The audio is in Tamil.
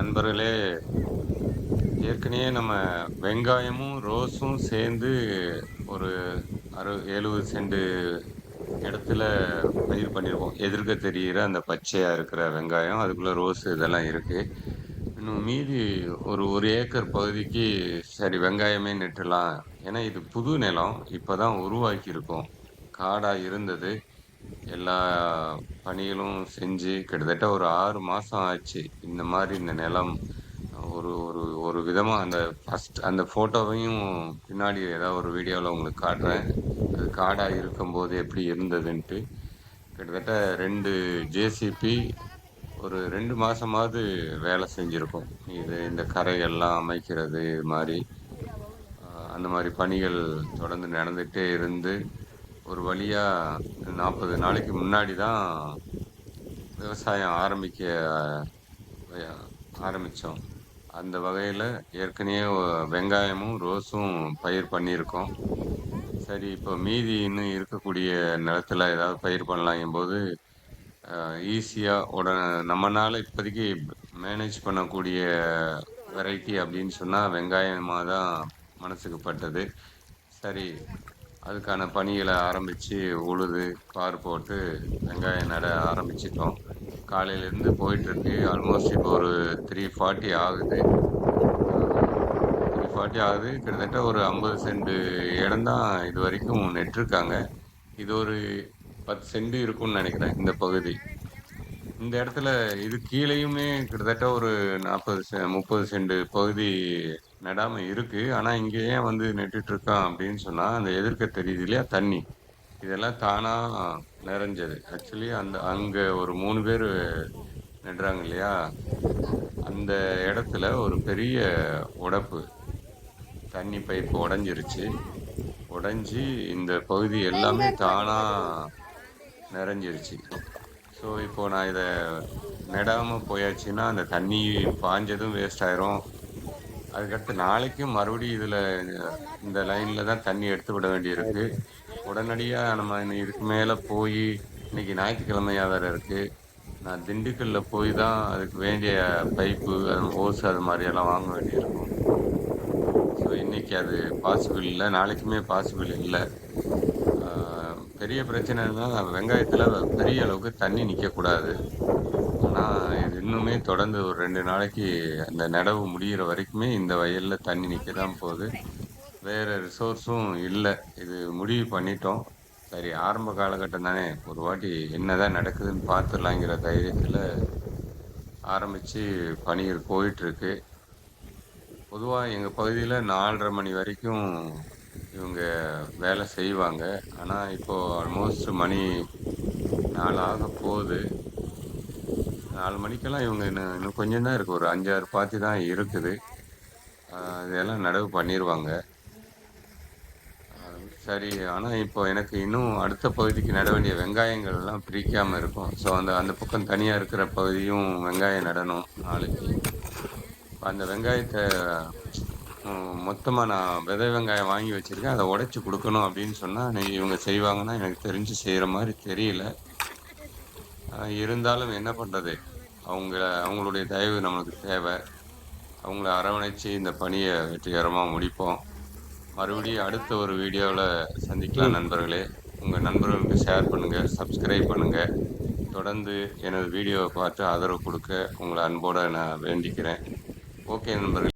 நண்பர்களே ஏற்கனவே நம்ம வெங்காயமும் ரோஸும் சேர்ந்து ஒரு அறு எழுபது செண்டு இடத்துல பயிர் பண்ணியிருக்கோம் எதிர்க்க தெரிகிற அந்த பச்சையாக இருக்கிற வெங்காயம் அதுக்குள்ளே ரோஸ் இதெல்லாம் இருக்குது இன்னும் மீதி ஒரு ஒரு ஏக்கர் பகுதிக்கு சரி வெங்காயமே நட்டுலாம். ஏன்னா இது புது நிலம். இப்போ தான் உருவாக்கியிருக்கோம். காடாக இருந்தது. எல்லா பணிகளும் செஞ்சு கிட்டத்தட்ட ஒரு ஆறு மாதம் ஆச்சு. இந்த மாதிரி இந்த நிலம் ஒரு ஒரு ஒரு விதமாக அந்த ஃபஸ்ட் அந்த ஃபோட்டோவையும் பின்னாடி ஏதாவது ஒரு வீடியோவில் உங்களுக்கு காட்டுறேன். அது காடாக இருக்கும்போது எப்படி இருந்ததுன்ட்டு. கிட்டத்தட்ட ரெண்டு ஜேசிபி ஒரு ரெண்டு மாதமாவது வேலை செஞ்சுருக்கோம். இது இந்த கரையெல்லாம் அமைக்கிறது இது மாதிரி. அந்த மாதிரி பணிகள் தொடர்ந்து நடந்துகிட்டே இருந்து ஒரு வழியாக நாற்பது நாளைக்கு முன்னாடி தான் விவசாயம் ஆரம்பிக்க ஆரம்பித்தோம் அந்த வகையில் ஏற்கனவே வெங்காயமும் ரோஸும் பயிர் பண்ணியிருக்கோம். சரி இப்போ மீதி இன்னும் இருக்கக்கூடிய நிலத்துல ஏதாவது பயிர் பண்ணலாங்கும் போது ஈஸியாக உடனே நம்மனால் இப்போதைக்கு மேனேஜ் பண்ணக்கூடிய வெரைட்டி அப்படின்னு சொன்னால் வெங்காயமாக தான் மனசுக்கு பட்டது. சரி அதுக்கான பணிகளை ஆரம்பித்து உழுது பார் போட்டு வெங்காயம் நட ஆரம்பிச்சிட்டோம். காலையிலேருந்து போயிட்டுருக்கு. ஆல்மோஸ்ட் இப்போ ஒரு த்ரீ ஃபார்ட்டி ஆகுது. த்ரீ ஃபார்ட்டி ஆகுது. கிட்டத்தட்ட ஒரு ஐம்பது சென்ட் இடம் தான் இது வரைக்கும் நெட்டிருக்காங்க இது ஒரு பத்து சென்ட் இருக்கும்னு நினைக்கிறேன் இந்த பகுதி. இந்த இடத்துல இது கீழேயுமே கிட்டத்தட்ட ஒரு நாற்பது செ முப்பது சென்ட் பகுதி நடாம இருக்கு. ஆனால் இங்கே ஏன் வந்து நட்டுட்டு இருக்கான் அப்படின்னு சொன்னால் அந்த எதிர்க்க தெரியுது இல்லையா? தண்ணி. இதெல்லாம் தானாக நிறைஞ்சது. ஆக்சுவலி அந்த அங்கே ஒரு மூணு பேர் நடுறாங்க இல்லையா? அந்த இடத்துல ஒரு பெரிய உடப்பு தண்ணி பைப்பு உடஞ்சிருச்சு. உடஞ்சி இந்த பகுதி எல்லாமே தானாக நிறைஞ்சிருச்சு. ஸோ இப்போ நான் இதை நடாமல் போயாச்சுன்னா அந்த தண்ணி பாஞ்சதும் வேஸ்ட் ஆயிரும். அதுக்கடுத்து நாளைக்கும் மறுபடியும் இதில் இந்த லைனில் தான் தண்ணி எடுத்து விட வேண்டியிருக்கு. உடனடியாக நம்ம இதுக்கு மேலே போய் இன்னைக்கு ஞாயிற்றுக்கிழமையாக வேறு இருக்குது நான் திண்டுக்கல்லில் போய் தான் அதுக்கு வேண்டிய பைப்பு அது ஓஸ் அது மாதிரியெல்லாம் வாங்க வேண்டியிருக்கும். ஸோ இன்றைக்கி அது பாசிபிள் இல்லை. நாளைக்குமே பாசிபிள் இல்லை. பெரிய பிரச்சனை இருந்தால் வெங்காயத்தில் பெரிய அளவுக்கு தண்ணி நிற்கக்கூடாது ஆனால் இது இன்னுமே தொடர்ந்து ஒரு ரெண்டு நாளைக்கு அந்த நடவு முடிகிற வரைக்குமே இந்த வயலில் தண்ணி நிற்க தான் போகுது. வேறு ரிசோர்ஸும் இல்லை. இது முடிவு பண்ணிட்டோம். சரி ஆரம்ப காலகட்டம் தானே. ஒரு வாட்டி என்னதான் நடக்குதுன்னு பார்த்துடலாங்கிற தைரியத்தில் ஆரம்பித்து பணிகள் போயிட்டுருக்கு பொதுவாக எங்கள் பகுதியில் நாலரை மணி வரைக்கும் இவங்க வேலை செய்வாங்க. ஆனால் இப்போது ஆல்மோஸ்ட் மணி நாலு ஆக போகுது. நாலு மணிக்கெல்லாம் இவங்க இன்னும் இன்னும் கொஞ்சம் தான் இருக்குது ஒரு அஞ்சாறு பாத்தி தான் இருக்குது. இதெல்லாம் நடவு பண்ணிடுவாங்க சரி ஆனால் இப்போ எனக்கு இன்னும் அடுத்த பகுதிக்கு நட வேண்டிய வெங்காயங்கள் எல்லாம் பிரிக்காமல் இருக்கும். ஸோ அந்த அந்த பக்கம் தனியாக இருக்கிற பகுதியும் வெங்காயம் நடணும் நாளைக்கு. அந்த வெங்காயத்தை மொத்தமாக நான் விதை வெங்காயம் வாங்கி வச்சுருக்கேன். அதை உடச்சி கொடுக்கணும் அப்படின்னு சொன்னால் இவங்க செய்வாங்கன்னா எனக்கு தெரிஞ்சு செய்கிற மாதிரி தெரியல. இருந்தாலும் என்ன பண்ணுறது அவங்க அவங்களுடைய தயவு நம்மளுக்கு தேவை. அவங்கள அரவணைச்சு இந்த பணியை வெற்றிகரமாக முடிப்போம். மறுபடியும் அடுத்த ஒரு வீடியோவில் சந்திக்கலாம் நண்பர்களே. உங்கள் நண்பர்களுக்கு ஷேர் பண்ணுங்கள் சப்ஸ்கிரைப் பண்ணுங்கள் தொடர்ந்து எனது வீடியோவை பார்த்து ஆதரவு கொடுக்க உங்களை அன்போடு நான் வேண்டிக்கிறேன். ஓகே நண்பர்கள்.